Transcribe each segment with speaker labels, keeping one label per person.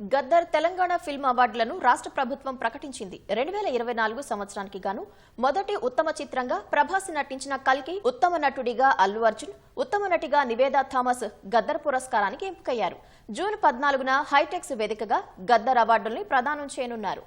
Speaker 1: Gaddar Telangana film అవార్డులను రాష్ట్ర ప్రభుత్వం ప్రకటించింది. రెండు వేల ఇరవై నాలుగు సంవత్సరానికి గాను మొదటి ఉత్తమ చిత్రంగా ప్రభాస్ నటించిన కల్కి ఉత్తమ నటుడిగా అల్లు అర్జున్ ఉత్తమ నటిగా నివేదా థామస్ గద్దర్ పురస్కారానికి ఎంపికయ్యారు. జూన్ పద్నాలుగున హైటెక్స్ వేదికగా గద్దర్ అవార్డుల్ని ప్రదానం చేయనున్నారు.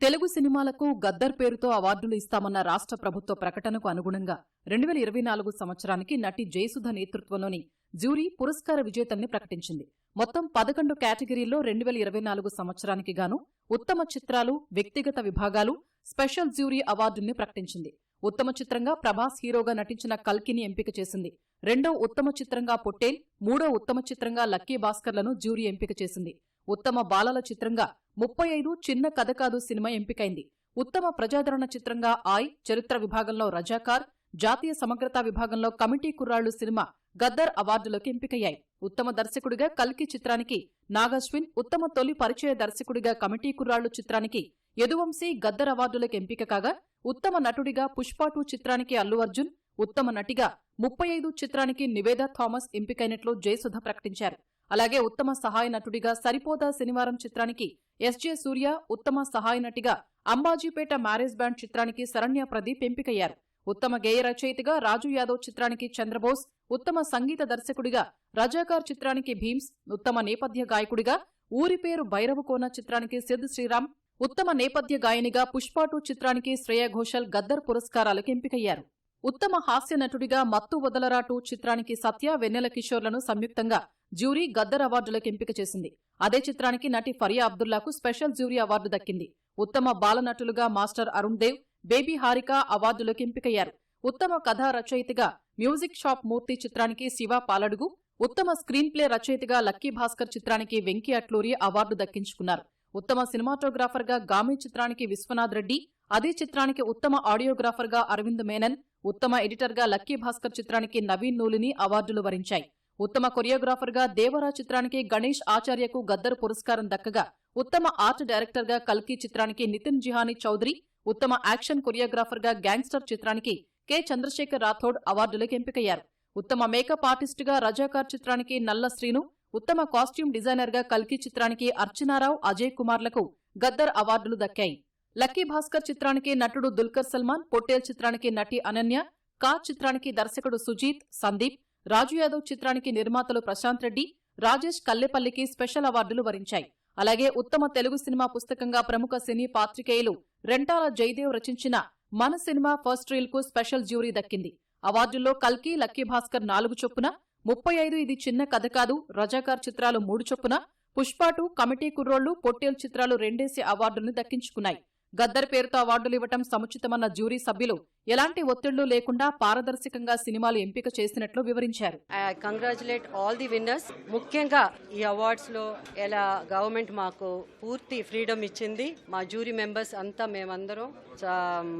Speaker 2: తెలుగు సినిమాలకు గద్దర్ పేరుతో అవార్డులు ఇస్తామన్న రాష్ట్ర ప్రభుత్వ ప్రకటనకు అనుగుణంగా రెండు వేల ఇరవై నాలుగు సంవత్సరానికి నటి జయసుధ నేతృత్వంలోని జ్యూరీ పురస్కార విజేతల్ని ప్రకటించింది. మొత్తం పదకొండు కేటగిరీల్లో రెండు వేల ఇరవై నాలుగు సంవత్సరానికి గాను ఉత్తమ చిత్రాలు వ్యక్తిగత విభాగాలు స్పెషల్ జ్యూరీ అవార్డుల్ని ప్రకటించింది. ఉత్తమ చిత్రంగా ప్రభాస్ హీరోగా నటించిన కల్కిని ఎంపిక చేసింది. రెండో ఉత్తమ చిత్రంగా పొట్టేల్ మూడో ఉత్తమ చిత్రంగా లక్కీ భాస్కర్లను జ్యూరీ ఎంపిక చేసింది. ఉత్తమ బాలల చిత్రంగా ముప్పై ఐదు చిన్న కథ కాదు సినిమా ఎంపికైంది. ఉత్తమ ప్రజాదరణ చిత్రంగా ఆయ్ చరిత్ర విభాగంలో రజాకార్ జాతీయ సమగ్రతా విభాగంలో కమిటీ కుర్రాళ్ళు సినిమా గద్దర్ అవార్డులకు ఎంపికయ్యాయి. ఉత్తమ దర్శకుడిగా కల్కి చిత్రానికి నాగశ్విన్ ఉత్తమ తొలి పరిచయ దర్శకుడిగా కమిటీ కుర్రాళ్ళు చిత్రానికి యదువంశీ గద్దర్ అవార్డులకు ఎంపిక కాగా ఉత్తమ నటుడిగా పుష్ప టూ చిత్రానికి అల్లు అర్జున్ ఉత్తమ నటిగా ముప్పై ఐదు చిత్రానికి నివేదా థామస్ ఎంపికైనట్లు జయసుధ ప్రకటించారు. అలాగే ఉత్తమ సహాయ నటుడిగా సరిపోదా శనివారం చిత్రానికి ఎస్జే సూర్య ఉత్తమ సహాయ నటిగా అంబాజీపేట మ్యారేజ్ బ్యాండ్ చిత్రానికి శరణ్య ప్రదీప్ ఎంపికయ్యారు. ఉత్తమ గేయ రచయితగా రాజు యాదవ్ చిత్రానికి చంద్రబోస్ ఉత్తమ సంగీత దర్శకుడిగా రజాకార్ చిత్రానికి భీమ్స్ ఉత్తమ నేపథ్య గాయకుడిగా ఊరి పేరు భైరవకోన చిత్రానికి సిద్ శ్రీరామ్ ఉత్తమ నేపథ్య గాయనిగా పుష్పాటు చిత్రానికి శ్రేయ ఘోషల్ గద్దర్ పురస్కారాలకు ఎంపికయ్యారు. ఉత్తమ హాస్య నటుడిగా మత్తు వదలరాటు చిత్రానికి సత్య వెన్నెల కిషోర్లను సంయుక్తంగా జ్యూరీ గద్దర్ అవార్డులకు ఎంపిక చేసింది. అదే చిత్రానికి నటి ఫరియా అబ్దుల్లాకు స్పెషల్ జ్యూరీ అవార్డు దక్కింది. ఉత్తమ బాలనటులుగా మాస్టర్ అరుణ్ దేవ్ బేబీ హారిక అవార్డులకు ఎంపికయ్యారు. ఉత్తమ కథా రచయితగా మ్యూజిక్ షాప్ మూర్తి చిత్రానికి శివ పాలడుగు ఉత్తమ స్క్రీన్ ప్లే రచయితగా లక్కీ భాస్కర్ చిత్రానికి వెంకీ అట్లూరి అవార్డు దక్కించుకున్నారు. ఉత్తమ సినిమాటోగ్రాఫర్గా గామి చిత్రానికి విశ్వనాథ్ రెడ్డి అదే చిత్రానికి ఉత్తమ ఆడియోగ్రాఫర్గా అరవింద్ మేనన్ ఉత్తమ ఎడిటర్గా లక్కీ భాస్కర్ చిత్రానికి నవీన్ నూలిని అవార్డులు వరించాయి. ఉత్తమ కొరియోగ్రాఫర్గా దేవరా చిత్రానికి గణేష్ ఆచార్యకు గద్దర్ పురస్కారం దక్కగా ఉత్తమ ఆర్ట్ డైరెక్టర్గా కల్కి చిత్రానికి నితిన్ జిహానీ చౌదరి ఉత్తమ యాక్షన్ కొరియోగ్రాఫర్గా గ్యాంగ్స్టర్ చిత్రానికి కె. చంద్రశేఖర్ రాథోడ్ అవార్డులకు ఎంపికయ్యారు. ఉత్తమ మేకప్ ఆర్టిస్టుగా రజాకార్ చిత్రానికి నల్ల శ్రీను ఉత్తమ కాస్ట్యూమ్ డిజైనర్గా కల్కి చిత్రానికి అర్చనారావు అజయ్ కుమార్లకు గద్దర్ అవార్డులు దక్కాయి. లక్కీ భాస్కర్ చిత్రానికి నటుడు దుల్కర్ సల్మాన్ పొట్టేల్ చిత్రానికి నటి అనన్య కా చిత్రానికి దర్శకుడు సుజీత్ సందీప్ రాజు యాదవ్ చిత్రానికి నిర్మాతలు ప్రశాంత్ రెడ్డి రాజేష్ కల్లెపల్లికి స్పెషల్ అవార్డులు వరించాయి. అలాగే ఉత్తమ తెలుగు సినిమా పుస్తకంగా ప్రముఖ సినీ పాత్రికేయులు రెంటాల జయదేవ్ రచించిన మన సినిమా ఫస్ట్ రీల్కు స్పెషల్ జ్యూరీ దక్కింది. అవార్డుల్లో కల్కి లక్కీ భాస్కర్ నాలుగు చొప్పున ముప్పై ఐదు ఇది చిన్న కథ కాదు రజాకార్ చిత్రాలు మూడు చొప్పున పుష్పాటు కమిటీ కుర్రోళ్ళు పొట్టేల్ చిత్రాలు రెండేసి అవార్డులను దక్కించుకున్నాయి. గద్దర్ పేరుతో అవార్డులు ఇవ్వటం సముచితమన్న జ్యూరీ సభ్యులు ఎలాంటి ఒత్తిళ్ళు లేకుండా పారదర్శకంగా సినిమాలు ఎంపిక చేసినట్లు వివరించారు.
Speaker 3: కంగ్రాచులేట్ ఆల్ ది విన్నర్స్ ముఖ్యంగా ఈ అవార్డ్స్లో ఎలా గవర్నమెంట్ మాకు పూర్తి ఫ్రీడమ్ ఇచ్చింది. మా జ్యూరీ మెంబర్స్ అంతా మేమందరం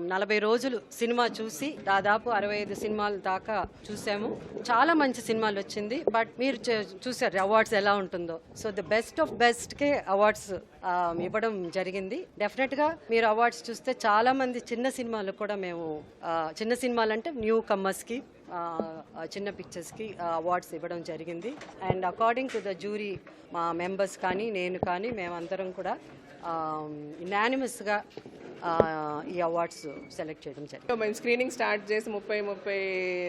Speaker 3: నలభై రోజులు సినిమా చూసి దాదాపు అరవై ఐదు సినిమాల దాకా చూసాము. చాలా మంచి సినిమాలు వచ్చింది. బట్ మీరు చూ- చూసారు అవార్డ్స్ ఎలా ఉంటుందో. So the best of best K awards ఇవ్వడం జరిగింది. డెఫినెట్గా మీరు అవార్డ్స్ చూస్తే చాలా మంది చిన్న సినిమాలు కూడా మేము చిన్న సినిమాలు అంటే న్యూ కమ్మర్స్కి చిన్న పిక్చర్స్కి అవార్డ్స్ ఇవ్వడం జరిగింది. And according to the jury మా మెంబర్స్ కానీ నేను కానీ మేమందరం కూడా యునానిమస్గా ఈ అవార్డ్స్ సెలెక్ట్ చేయడం జరిగింది.
Speaker 4: మేము స్క్రీనింగ్ స్టార్ట్ చేసి ముప్పై ముప్పై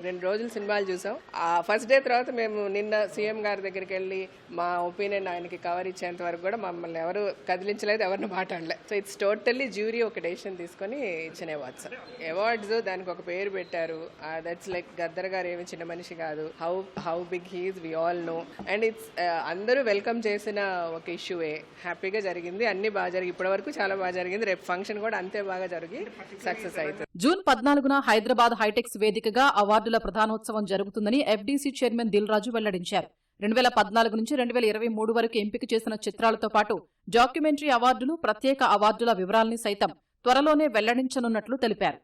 Speaker 4: రెండు రోజులు సినిమాలు చూసాం. ఆ ఫస్ట్ డే తర్వాత మేము నిన్న సీఎం గారి దగ్గరికి వెళ్ళి మా ఒపీనియన్ ఆయనకి కవర్ ఇచ్చేంత వరకు కూడా మమ్మల్ని ఎవరు కదిలించలేదు ఎవరిని మాట్లాడలేదు సో ఇట్స్ టోటల్లీ జ్యూరీ ఒక డెసిషన్ తీసుకొని ఇచ్చిన అవార్డ్స్ అవార్డ్స్ దానికి ఒక పేరు పెట్టారు. దట్స్ లైక్ గద్దర్ గారు ఏమి చిన్న మనిషి కాదు. How how big he's we all know and it's అందరూ వెల్కమ్ చేసిన ఒక ఇష్యూవే హ్యాపీగా జరిగింది అన్ని బాగా జరిగి ఇప్పటి వరకు చాలా బాగా జరిగింది. రేపు ఫంక్షన్ కూడా అంతే బాగా జరిగి సక్సెస్ అవుతుంది.
Speaker 2: జూన్ పద్నాలుగున హైదరాబాద్ హైటెక్స్ వేదికగా అవార్డుల ప్రధానోత్సవం జరుగుతుందని ఎఫ్డీసీ చైర్మన్ దిల్ రాజు వెల్లడించారు. రెండు వేల పద్నాలుగు నుంచి రెండు వేల ఇరవై మూడు వరకు ఎంపిక చేసిన చిత్రాలతో పాటు డాక్యుమెంటరీ అవార్డులు ప్రత్యేక అవార్డుల వివరాల్ని సైతం త్వరలోనే వెల్లడించనున్నట్లు తెలిపారు.